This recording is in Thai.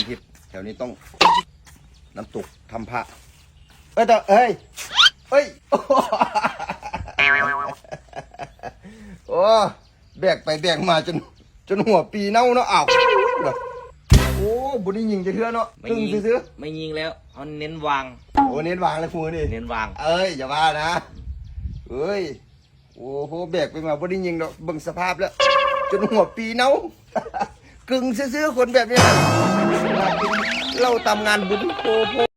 นทิพย์แถวนี้ต้องน้ำตกทำพระเอ้ยแต่เอ้ยเอ้ยโอ้แบกไปแบกมาจน จนหัวปีเน่าเนาะอ้าวโอ้บุญนี่ยิงจะเทื่อเนาะไม่ตึงยิงซื้อไม่ยิงแล้วเอาเน้นวางๆโอ้เน้นวางเลยครูนี่เน้นวาง เอ้ยอย่าว่านะเอ้ยโอ้โหแบกไปมาบุญนี่ยิงเนาะเบิ่งสภาพแล้ว จนหัวปีเน่ากึ่งซื้อๆคนแบบเนี้ เราตามงานบุญโพโพ